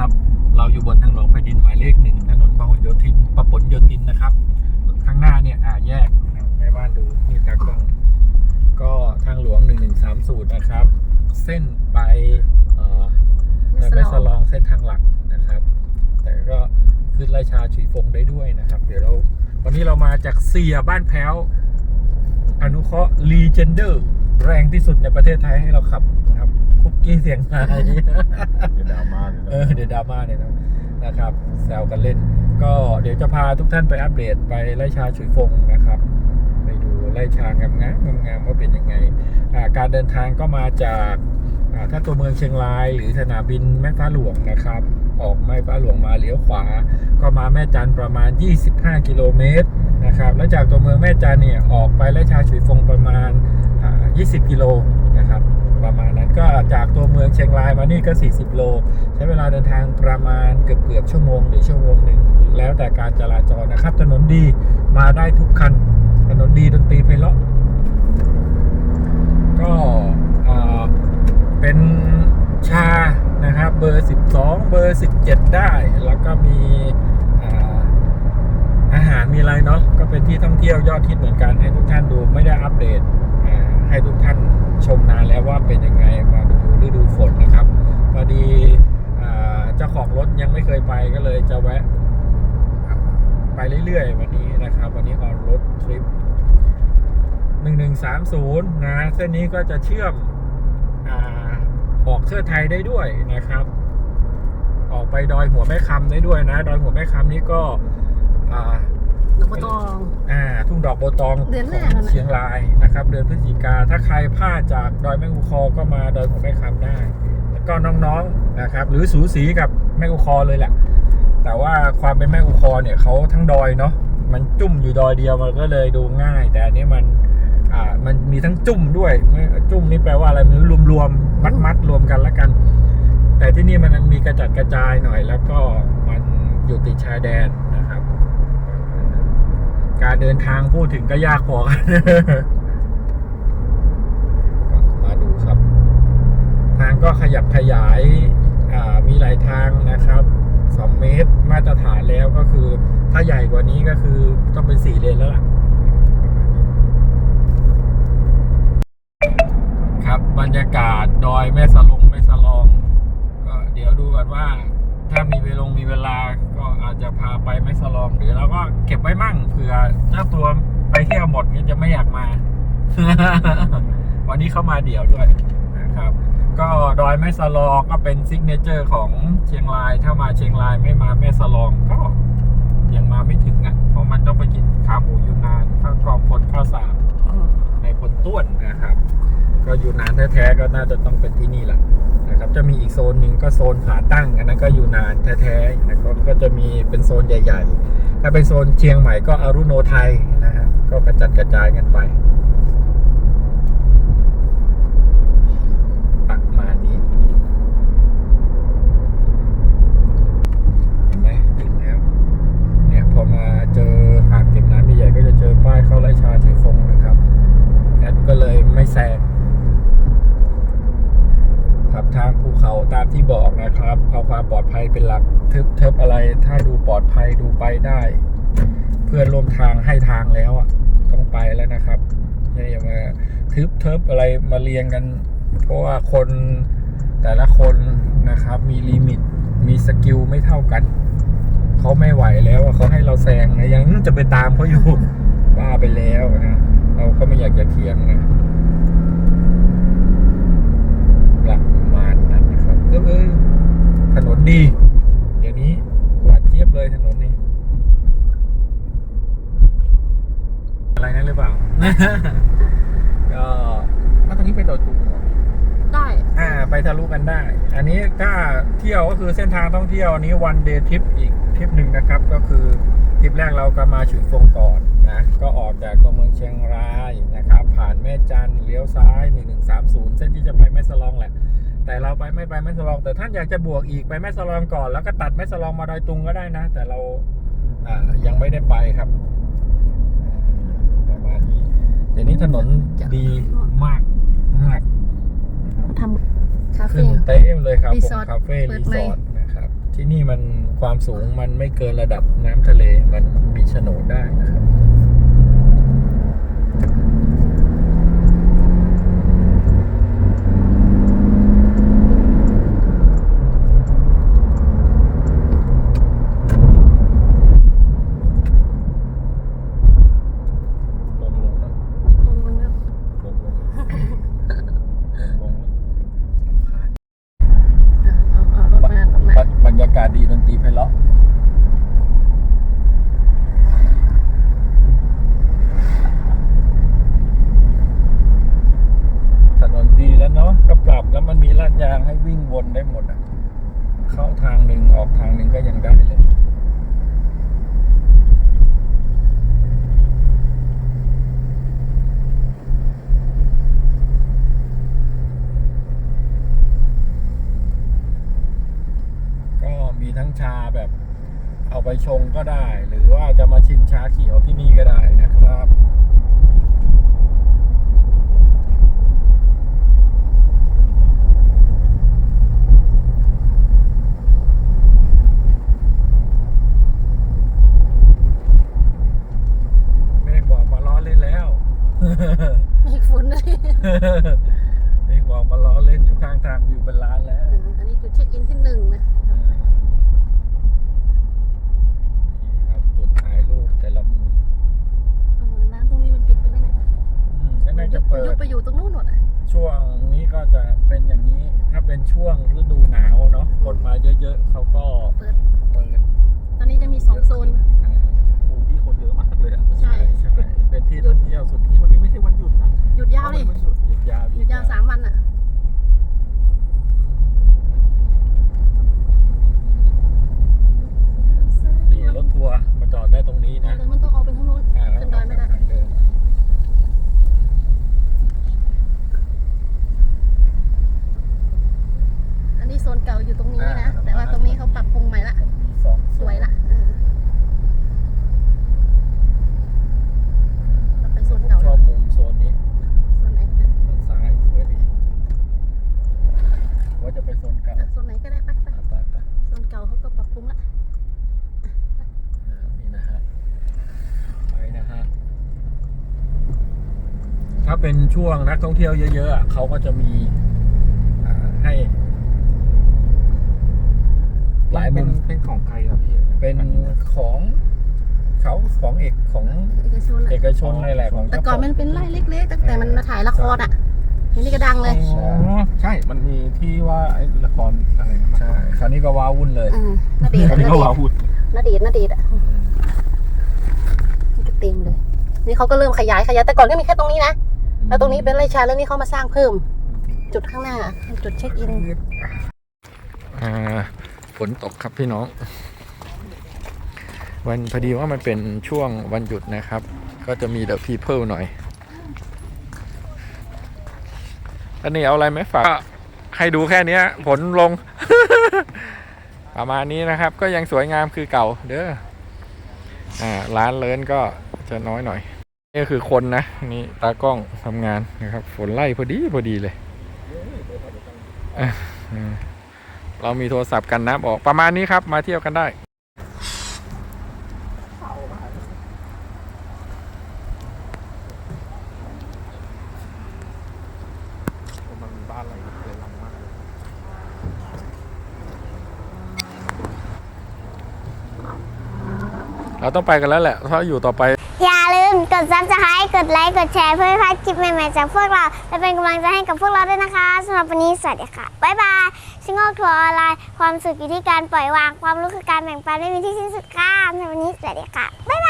ครับ เราอยู่บนทางหลวงแผ่นดินหมายเลขหนึ่งถนนพหลโยธินประปลโยธินนะครับ ข้างหน้าเนี่ยอ่าแยกแม่บ้านดูนี่ตากล้อง ก็ทางหลวง 1130 นะครับ เส้นไปเอ่อในแม่สลองเส้นทางหลักนะครับ แต่ก็ขึ้นไล่ชาฉีฟงได้ด้วยนะครับ เดี๋ยวเราวันนี้เรามาจากเสียบ้านแพ้วอนุเคราะห์รีเจนเดอร์ แรงที่สุดในประเทศไทยให้เราขับนะครับ คุกกี้เสียงไทยเดี๋ยวดราม่าเลยเออเดี๋ยวดราม่าเนี่ยนะนะครับแซวกันเล่น ก็เดี๋ยวจะพาทุกท่านไปอัปเดตไปไล่ชาฉุยฟงนะครับ ไปดูไล่ชางามงามงามๆว่าเป็นยังไงอ่าการเดินทางก็มาจากอ่าถ้าตัวเมืองเชียงรายหรือสนามบินแม่ฟ้าหลวงนะครับ ออกแม่ฟ้าหลวงมาเลี้ยวขวา ก็มาแม่จันทร์ประมาณ 25 กิโลเมตรนะครับแล้วจากตัวเมืองแม่จันทร์เนี่ยออกไปไล่ชาฉุยฟงประมาณอ่า 20 กิโลนะครับ ประมาณนั้นก็จากตัวเมืองเชียงรายมานี่ก็ 40 โล ใช้เวลาเดินทางประมาณเกือบเกือบชั่วโมงหรือชั่วโมงหนึ่งแล้วแต่การจราจรนะครับ ถนนดีมาได้ทุกคัน ถนนดีดนตรีไพเราะก็เป็นชานะครับเบอร์ 12 เบอร์ 17 ได้ แล้วก็มีอาหารมีอะไรเนาะก็เป็นที่ท่องเที่ยวยอดฮิตเหมือนกันให้ทุกท่านดูไม่ได้อัปเดต ให้ทุกท่านชมนานแล้วว่าเป็นยังไงมาดูฤดูฝนนะครับพอดีเจ้าของรถยังไม่เคยไปก็เลยจะแวะ ไปเรื่อยๆ วันนี้นะครับ วันนี้ออนรถทริป 1130 นะ เส้นนี้ก็จะเชื่อมอออกเทือไทยได้ด้วยนะครับ ออกไปดอยหัวแม่คำได้ด้วยนะ ดอยหัวแม่คำนี้ก็ อ่าหนองบัวตอง อ่าทุ่งดอกโบวตองเดือนหน้าขแล้วองนะ เชียงรายนะครับ เดือนพฤศจิกาถ้าใครพลาดจากดอยแม่งูคอก็มาดอยหัวแม่คำได้แล้วก็น้องๆนะครับ หรือสูสีกับแม่งูคอเลยแหละแต่ว่าความเป็นแม่งูคอเนี่ยเขาทั้งดอยเนาะมันจุ่มอยู่ดอยเดียวมันก็เลยดูง่าย แต่อันนี้มันอ่ามันมีทั้งจุ่มด้วยไม่จุ่มนี่แปลว่าอะไรไมันรวมรวมมัดมัดๆรวมกันแล้วกัน แต่ที่นี่มันมีกระจัดกระจายหน่อย แล้วก็มันอยู่ติดชายแดนนะครับ การเดินทางพูดถึงก็ยากพอกันก็มาดูครับ ทางก็ขยับขยายอ่ามีหลายทางนะครับ2เมตรมาตรฐานแล้วก็คือ ถ้าใหญ่กว่านี้ก็คือต้องเป็น4เลนแล้วล่ะครับบรรยากาศดอยแม่สลงแม่สลอง ก็เดี๋ยวดูกันว่า ถ้ามีเวลงมีเวลาก็อาจจะพาไปแม่สลองหรือเราก็เก็บไว้มั่งเผื่อเจ้าตัวไปเที่ยวหมดเนี่ยจะไม่อยากมา วันนี้เข้ามาเดี่ยวด้วยนะครับ ก็ดอยแม่สลองก็เป็นซิกเนเจอร์ของเชียงราย ถ้ามาเชียงรายไม่มาแม่สลองก็ยังมาไม่ถึงอะ เพราะมันต้องไปกินขาหมูยูนานข้าวกล่องพลข้าวสารในพลต้วนนะครับ ก็อยู่นานแท้ๆก็น่าจะต้องเป็นที่นี่แหละนะครับ จะมีอีกโซนหนึ่งก็โซนขาตั้งอันนั้นก็อยู่นานแท้ๆนะครับก็จะมีเป็นโซนใหญ่ ๆ ถ้าเป็นโซนเชียงใหม่ก็อารุโนไทยนะฮะก็กระจัดกระจายกันไปประมาณนี้ เห็นไหมถึงแล้ว เนี่ยพอมาเจออ่างเก็บน้ำใหญ่ๆก็จะเจอป้ายเข้าไร่ชาเฉยฟงนะครับ แอดก็เลยไม่แซงขับทางภูเขาตามที่บอกนะครับ เอาความปลอดภัยเป็นหลักทึบเทิ บอะไรถ้าดูปลอดภัยดูไปได้ เพื่อนร่วมทางให้ทางแล้วอะต้องไปแล้วนะครับอย่ามาทึบเทิบอะไรมาเรียงกัน เพราะว่าคนแต่ละคนนะครับ มีลิมิตมีสกิลไม่เท่ากันเขาไม่ไหวแล้วอะเขาให้เราแซงนะยังจะไปตามเขาอยู่บ้าไปแล้วนะเราก็ไม่อยากจะเถียงนะประมาณนั้นนะครับเออเออถนนดี เดี๋ยวนี้หวานเจี๊ ยบเลยถนนนี้อะไรนั่นหรือเปล่า ก็แล้วตรงนี้ไปโดดตุงเหรอได้อ่า ไปทะลุกันได้ อันนี้ถ้าเที่ยวก็คือเส้นทางท่องเที่ยวอันนี้วันเดย์ทริปอีกทริปหนึ่งนะครับ ก็คือทริปแรกเราก็มาฉุยฟงก่อนนะ ก็ออกจากตัวเมืองเชียงรายนะครับ ผ่านแม่จันทร์เลี้ยวซ้าย 1130 เส้นที่จะไปแม่สลองแหละ แต่เราไปไม่ไปแม่สลอง แต่ท่านอยากจะบวกอีกไปแม่สลองก่อน แล้วก็ตัดแม่สลองมาดอยตุงก็ได้นะ แต่เราอ่ายังไม่ได้ไปครับอ่าประมาณนี้เดี๋ยวนี้ถนนดีมากมากทำคาขึ้เฟ่นเต็มเลยครับรีผมสอร์ทคาเฟ่เปิรีดใหม่สอร์ทนะครับที่ที่นี่มันความสูงมันไม่เกินระดับน้ำทะเลมันมีโฉนดได้นะครับ ลงลงนะ ลงมันแล้ว ลงลงลงลง อะเอาเอารถมารถมา บรรยากาศดีดนตรีไพเราะถนนดีแล้วเนาะก็ปรับแล้วมันมีลาดยางให้วิ่งวนได้หมดอะ เข้าทางหนึ่งออกทางหนึ่งก็ยังได้เลย ก็มีทั้ง ชาแบบ เอาไปชงก็ได้ หรือว่าจะมาชิมชาเขียวที่นี่ก็ได้นะครับไม่ได้บอกมาล้อเล่นแล้วมีฝุ่นเลยไม่ได้บอกมาล้อเล่นอยู่ข้างทางวิวเป็นล้านแล้วอ่าอันนี้จุดเช็คอินที่หนึ่งนะ นี่ครับจุดถ่ายรูปแต่ละมุม เออร้านตรงนี้มันปิดไปแล้วเนี่ย อืมก็น่าจะเปิ ยุ ด บไปอยู่ตรงนู้นหมดอะ ช่วงนี้ก็จะเป็นอย่างนี้ ถ้าเป็น ช่วงฤดูหนาวเนาะคนมาเยอะๆเขาก็เปิดเปิดตอนนี้จะมีสองโซนอ่าโอ้ที่คนเยอะมากเลยอะใช่ ใช่เป็นที่ท่องเที่ยวสุดฮิตวันนี้ไม่ใช่วันหยุดนะหยุดยาวดิ วันหยุดหยุดยาวหยุดยาวสามวันอะ นี่รถทัวร์มาจอดได้ตรงนี้นะ แต่มันต้องเอาไปทางนู้น อ่าแล้ว ขึ้นดอยไม่ได้ ทางเดิน อันนี้โซนเก่าอยู่ตรงนี้นะ แต่ว่าตรงนี้เขาปรับปรุงใหม่ละ มีสอง สวยละเออเราไปโซน ผม เก่า ชอบมุมโซนนี้ โซนไหน โซนซ้ายสวยดีว่าจะไปโซนเก่า อะโซนไหนก็ได้ไปไป ไปไป โซนเก่าเขาก็ปรับปรุงละ อ่านี่นะฮะ ไปนะฮะ ถ้าเป็นช่วงนักท่องเที่ยวเยอะๆอะเขาก็จะมีอ่าให้ หลายมุมเป็นของใครครับพี่เป็นของเขาของเอกของเอกชนเออะกชนอะไรแหละของแต่เจ้าก่อนของมันเป็นไร่เล็กๆตั้งแต่มันมาถ่ายละครอะทีนี้ก็ดังเลยอ๋อใช่ มันมีที่ว่าไอ้ละครอะไรนะใช่คราวนี้ก็ว้าวุ่นเลยอืมนาเดชน์อันนานี้เดก็ชว้าน์วุ่นนาเดชน์นาเดชน์อะนี่ก็เต็มเลย นี่เขาก็เริ่มขยายขยายแต่ก่อนก็มีแค่ตรงนี้นะ แล้วตรงนี้เป็นไรชาแล้วนี่เขามาสร้างเพิ่ม จุดข้างหน้า จุดเช็คอินอ่าฝนตกครับพี่น้อง วันพอดีว่ามันเป็นช่วงวันหยุดนะครับ ก็จะมีเดอะพีเพิลหน่อย อันนี้เอาอะไรไหมฝากให้ดูแค่นี้ยผลลง ประมาณนี้นะครับ ก็ยังสวยงามคือเก่า เด้ออ่าร้านเลินก็จะน้อยหน่อย นี่คือคนนะนี่ตากล้องทำงานนะครับ ฝนไล่พอดีพอดีเลยเรามีโทรศัพท์กันน้ำออกประมาณนี้ครับ มาเที่ยวกันได้ เราต้องไปกันแล้วแหละ ถ้าอยู่ต่อไป อย่าลืมกด subscribe กดไลค์กดแชร์เพื่อไม่พลาดคลิปใหม่ๆจากพวกเรา และเป็นกำลังใจให้กับพวกเราด้วยนะคะสำหรับวันนี้สวัสดีค่ะ บ๊ายบายชิงโง่ทัวร์ออนไลน์ความสุขอยู่ที่การปล่อยวางความรู้คือการแบ่งปันไม่มีที่สิ้นสุดค่ะสำหรับวันนี้สวัสดีค่ะ บ๊ายบาย